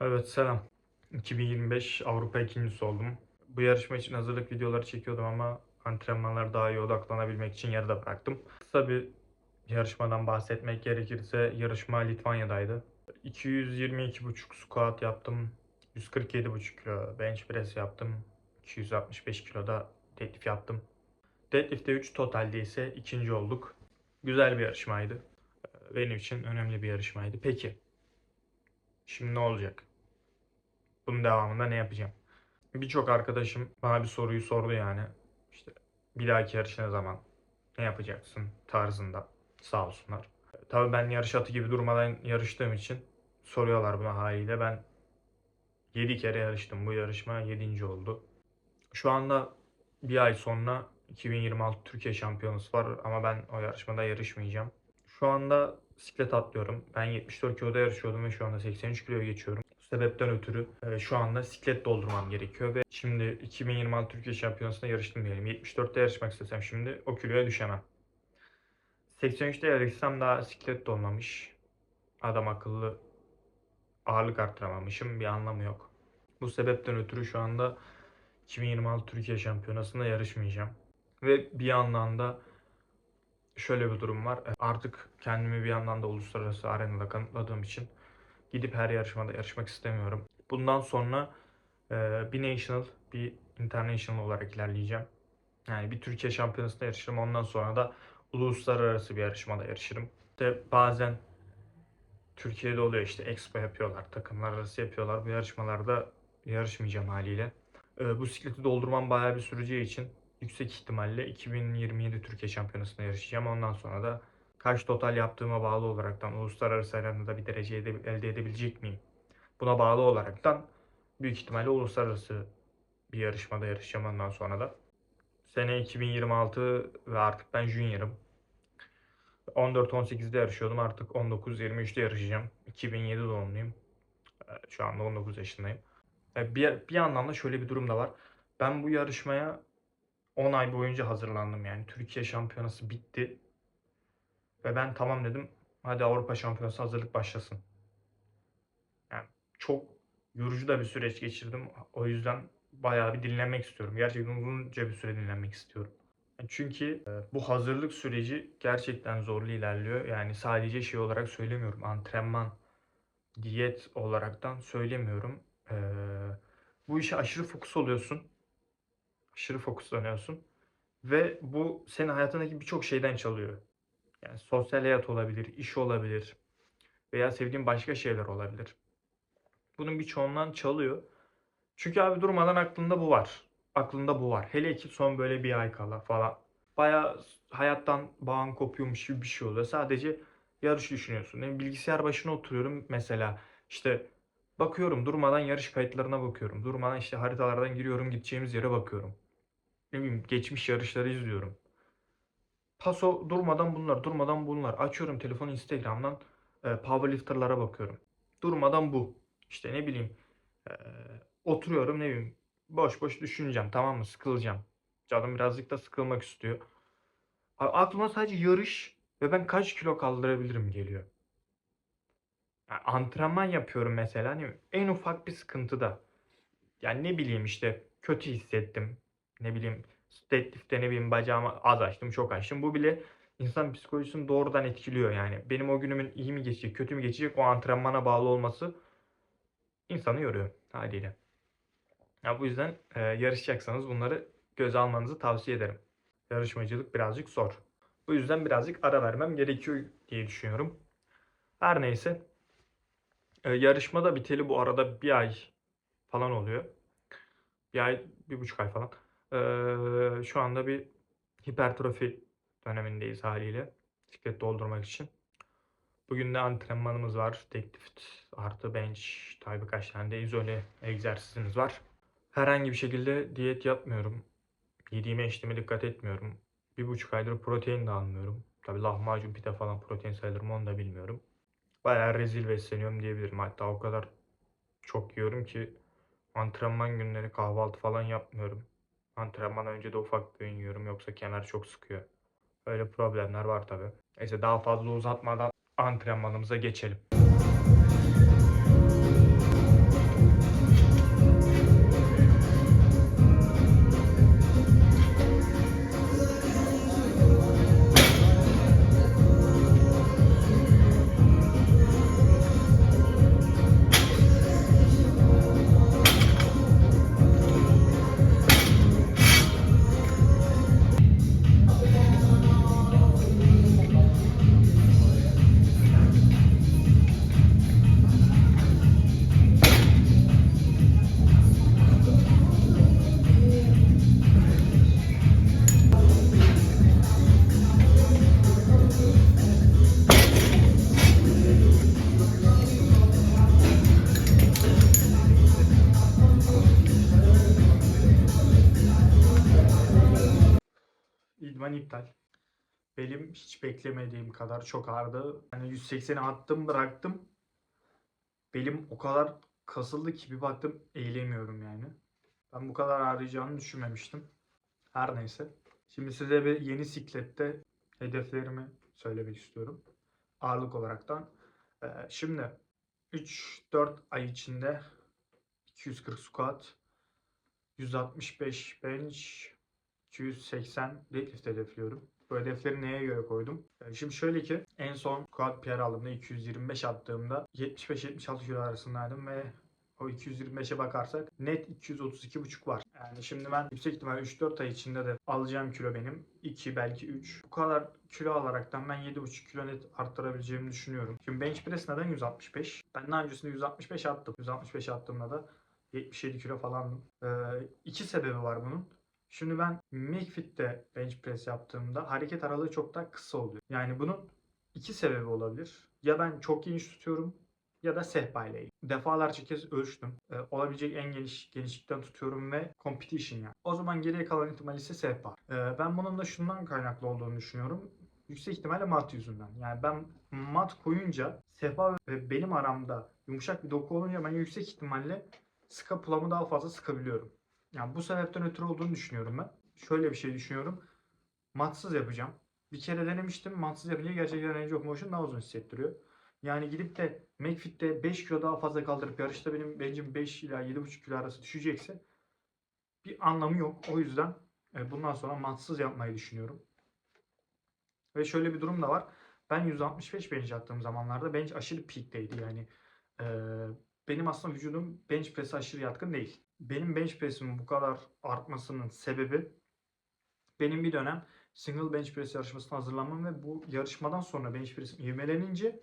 Evet selam. 2025 Avrupa ikincisi oldum. Bu yarışma için hazırlık videoları çekiyordum ama antrenmanlara daha iyi odaklanabilmek için yarıda bıraktım. Kısa bir yarışmadan bahsetmek gerekirse yarışma Litvanya'daydı. 222,5 squat yaptım. 147,5 kilo bench press yaptım. 265 kiloda deadlift yaptım. Deadlift'te 3 totalde ise ikinci olduk. Güzel bir yarışmaydı. Benim için önemli bir yarışmaydı. Peki Şimdi ne olacak? Bunun devamında ne yapacağım? Birçok arkadaşım bana bir soruyu sordu yani. İşte bir dahaki yarış ne zaman? Ne yapacaksın? Tarzında. Sağ olsunlar. Tabii ben yarış atı gibi durmadan yarıştığım için soruyorlar buna haliyle. Ben 7 kere yarıştım. Bu yarışma 7. oldu. Şu anda bir ay sonra 2026 Türkiye Şampiyonası var ama ben o yarışmada yarışmayacağım. Şu anda bisiklet atlıyorum. Ben 74 kiloda yarışıyordum ve şu anda 83 kiloya geçiyorum. Sebepten ötürü e, şu anda siklet doldurmam gerekiyor ve şimdi 2026 Türkiye Şampiyonası'nda yarıştım diyelim. 74'te yarışmak istesem şimdi o kiloya düşemem. 83'te yarışsam daha siklet dolmamış. Adam akıllı ağırlık arttıramamışım. Bir anlamı yok. Bu sebepten ötürü şu anda 2026 Türkiye Şampiyonası'nda yarışmayacağım. Ve bir yandan da şöyle bir durum var. Artık kendimi bir yandan da uluslararası arenada kanıtladığım için gidip her yarışmada yarışmak istemiyorum. Bundan sonra e, bir national, bir international olarak ilerleyeceğim. Yani bir Türkiye şampiyonasında yarışırım. Ondan sonra da uluslararası bir yarışmada yarışırım. İşte bazen Türkiye'de oluyor işte expo yapıyorlar, takımlar arası yapıyorlar. Bu yarışmalarda yarışmayacağım haliyle. E, bu sikleti doldurmam bayağı bir süreceği için yüksek ihtimalle 2027 Türkiye Şampiyonası'nda yarışacağım. Ondan sonra da kaç total yaptığıma bağlı olaraktan uluslararası arenada bir derece elde edebilecek miyim? Buna bağlı olaraktan büyük ihtimalle uluslararası bir yarışmada yarışacağım ondan sonra da. Sene 2026 ve artık ben junior'ım. 14-18'de yarışıyordum artık 19-23'te yarışacağım. 2007 doğumluyum. Ee, Şu anda 19 yaşındayım. Ee, Bir, bir yandan da şöyle bir durum da var. Ben bu yarışmaya 10 ay boyunca hazırlandım yani. Türkiye şampiyonası bitti. Ve ben tamam dedim. Hadi Avrupa şampiyonası hazırlık başlasın. Yani çok yorucu da bir süreç geçirdim. O yüzden bayağı bir dinlenmek istiyorum. Gerçekten uzunca bir süre dinlenmek istiyorum. Çünkü e, bu hazırlık süreci gerçekten zorlu ilerliyor. Yani sadece şey olarak söylemiyorum. Antrenman, diyet olaraktan söylemiyorum. Ee, bu işe aşırı fokus oluyorsun aşırı fokuslanıyorsun. Ve bu senin hayatındaki birçok şeyden çalıyor. Yani sosyal hayat olabilir, iş olabilir veya sevdiğin başka şeyler olabilir. Bunun birçoğundan çalıyor. Çünkü abi durmadan aklında bu var. Aklında bu var. Hele ki son böyle bir ay kala falan. Baya hayattan bağın kopuyormuş gibi bir şey oluyor. Sadece yarış düşünüyorsun. Yani bilgisayar başına oturuyorum mesela. işte bakıyorum durmadan yarış kayıtlarına bakıyorum. Durmadan işte haritalardan giriyorum gideceğimiz yere bakıyorum ne bileyim geçmiş yarışları izliyorum. Paso durmadan bunlar, durmadan bunlar. Açıyorum telefonu Instagram'dan e, powerlifter'lara bakıyorum. Durmadan bu. İşte ne bileyim e, oturuyorum ne bileyim boş boş düşüneceğim tamam mı? Sıkılacağım. Canım birazcık da sıkılmak istiyor. Aklıma sadece yarış ve ben kaç kilo kaldırabilirim geliyor. Yani antrenman yapıyorum mesela. Hani en ufak bir sıkıntıda. Yani ne bileyim işte kötü hissettim ne bileyim deadlift'te ne bileyim bacağımı az açtım çok açtım. Bu bile insan psikolojisini doğrudan etkiliyor yani. Benim o günümün iyi mi geçecek kötü mü geçecek o antrenmana bağlı olması insanı yoruyor haliyle. Ya bu yüzden e, yarışacaksanız bunları göze almanızı tavsiye ederim. Yarışmacılık birazcık zor. Bu yüzden birazcık ara vermem gerekiyor diye düşünüyorum. Her neyse. E, yarışmada biteli bu arada bir ay falan oluyor. Bir ay, bir buçuk ay falan. Ee, şu anda bir hipertrofi dönemindeyiz haliyle. Bisiklet doldurmak için. Bugün de antrenmanımız var. Deadlift artı bench tabi birkaç tane de izole egzersizimiz var. Herhangi bir şekilde diyet yapmıyorum. Yediğime içtiğime dikkat etmiyorum. Bir buçuk aydır protein de almıyorum. Tabi lahmacun pide falan protein sayılır mı onu da bilmiyorum. Bayağı rezil besleniyorum diyebilirim. Hatta o kadar çok yiyorum ki antrenman günleri kahvaltı falan yapmıyorum. Antrenman önce de ufak bir yiyorum yoksa kemer çok sıkıyor. Öyle problemler var tabi. Neyse daha fazla uzatmadan antrenmanımıza geçelim. Belim hiç beklemediğim kadar çok ağrıdı. Yani 180'e attım bıraktım. Belim o kadar kasıldı ki bir baktım eğilemiyorum yani. Ben bu kadar ağrıyacağını düşünmemiştim. Her neyse. Şimdi size bir yeni siklette hedeflerimi söylemek istiyorum. Ağırlık olaraktan. Ee, şimdi 3-4 ay içinde 240 squat, 165 bench, 280 deadlift hedefliyorum. Bu hedefleri neye göre koydum? Ee, Şimdi şöyle ki en son squat PR aldığımda 225 attığımda 75-76 kilo arasındaydım ve o 225'e bakarsak net 232,5 var. Yani şimdi ben yüksek ihtimal 3-4 ay içinde de alacağım kilo benim 2 belki 3. Bu kadar kilo alaraktan ben 7,5 kilo net arttırabileceğimi düşünüyorum. Şimdi bench press neden 165? Ben daha öncesinde 165 attım. 165 attığımda da 77 kilo falandım. Ee, iki sebebi var bunun. Şimdi ben McFit'te bench press yaptığımda hareket aralığı çok daha kısa oluyor. Yani bunun iki sebebi olabilir. Ya ben çok geniş tutuyorum ya da sehpa ile ilgili. Defalarca kez ölçtüm. Ee, olabilecek en geniş genişlikten tutuyorum ve competition yani. O zaman geriye kalan ihtimal ise sehpa. Ee, ben bunun da şundan kaynaklı olduğunu düşünüyorum. Yüksek ihtimalle mat yüzünden. Yani ben mat koyunca sehpa ve benim aramda yumuşak bir doku olunca ben yüksek ihtimalle skapulamı daha fazla sıkabiliyorum. Yani bu sebepten ötürü olduğunu düşünüyorum ben. Şöyle bir şey düşünüyorum. Matsız yapacağım. Bir kere denemiştim. Matsız yapınca gerçekten range of motion daha uzun hissettiriyor. Yani gidip de McFit'te 5 kilo daha fazla kaldırıp yarışta benim bencim 5 ila 7,5 kilo arası düşecekse bir anlamı yok. O yüzden e, bundan sonra matsız yapmayı düşünüyorum. Ve şöyle bir durum da var. Ben 165 bench attığım zamanlarda bench aşırı peak'teydi. Yani e, benim aslında vücudum bench press'e aşırı yatkın değil. Benim bench press'imin bu kadar artmasının sebebi benim bir dönem single bench press yarışmasına hazırlanmam ve bu yarışmadan sonra bench press'im ivmelenince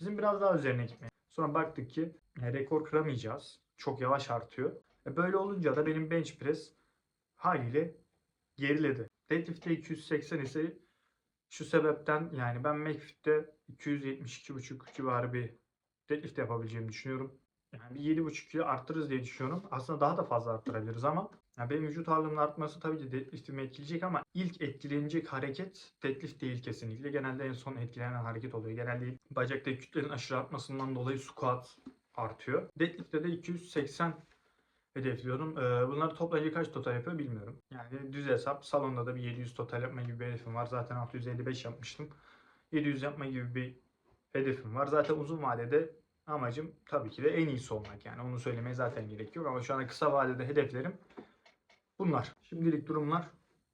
bizim biraz daha üzerine gitmeye. Sonra baktık ki e, rekor kıramayacağız. Çok yavaş artıyor. E, böyle olunca da benim bench press haliyle geriledi. Deadlift'te 280 ise şu sebepten yani ben McFit'te 272,5 civarı bir deadlift yapabileceğimi düşünüyorum. Yani bir 7,5 kilo arttırırız diye düşünüyorum. Aslında daha da fazla arttırabiliriz ama yani benim vücut ağırlığımın artması tabii ki deadlift'imi etkileyecek ama ilk etkilenecek hareket deadlift değil kesinlikle. Genelde en son etkilenen hareket oluyor. Genelde bacaktaki kütlenin aşırı artmasından dolayı squat artıyor. Deadlift'te de 280 hedefliyorum. Ee, bunları toplayınca kaç total yapıyor bilmiyorum. Yani düz hesap salonda da bir 700 total yapma gibi bir hedefim var. Zaten 655 yapmıştım. 700 yapma gibi bir hedefim var. Zaten uzun vadede amacım tabii ki de en iyisi olmak. Yani onu söylemeye zaten gerek yok. Ama şu anda kısa vadede hedeflerim bunlar. Şimdilik durumlar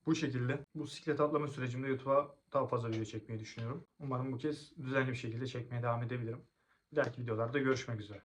bu şekilde. Bu siklet atlama sürecimde YouTube'a daha fazla video çekmeyi düşünüyorum. Umarım bu kez düzenli bir şekilde çekmeye devam edebilirim. Bir dahaki videolarda görüşmek üzere.